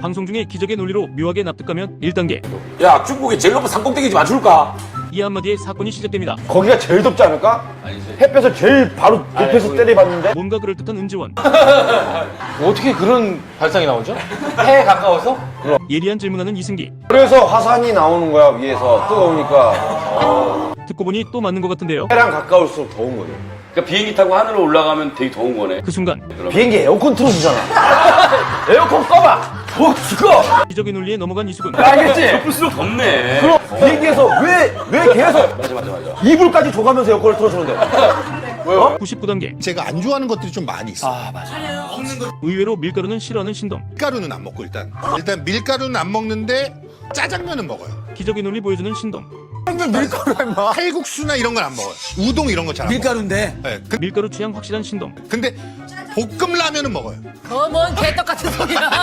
방송 중에 기적의 논리로 묘하게 납득하면 1단계. 야 중국에 제일 높은 산꼭대기 좀안 줄까? 이 한마디에 사건이 시작됩니다. 거기가 제일 덥지 않을까? 햇볕을 제일 바로 높여서 때려봤는데? 뭔가 그럴듯한 은지원. 어떻게 그런 발상이 나오죠? 해에 가까워서? 예리한 질문하는 이승기. 그래서 화산이 나오는 거야 위에서. 뜨거우니까. 듣고 보니 또 맞는 것 같은데요. 해랑 가까울수록 더운 거지 그러니까 비행기 타고 하늘로 올라가면 되게 더운 거네. 그 순간. 비행기 에어컨 틀어주잖아 에어컨 꺼봐. 뭐 죽어 기적의 논리에 넘어간 이수근 알겠지? 풀수록 덥네. 그럼 비행기에서 왜, 왜 계속 맞아 맞아 맞아. 이불까지 줘가면서 에어컨을 틀어주는데? 99단계. 제가 안 좋아하는 것들이 좀 많이 있어. 요. 의외로 밀가루는 싫어하는 신동. 밀가루는 안 먹고 일단. 일단 밀가루는 안 먹는데 짜장면은 먹어요. 기적의 논리 보여주는 신동 칼국수나 이런 건 안 먹어요. 우동 이런 거 잘 안 먹어요. 밀가루인데 네, 그- 밀가루 취향 확실한 신동 근데 볶음 라면은 먹어요. 어뭔 개떡 같은 소리야.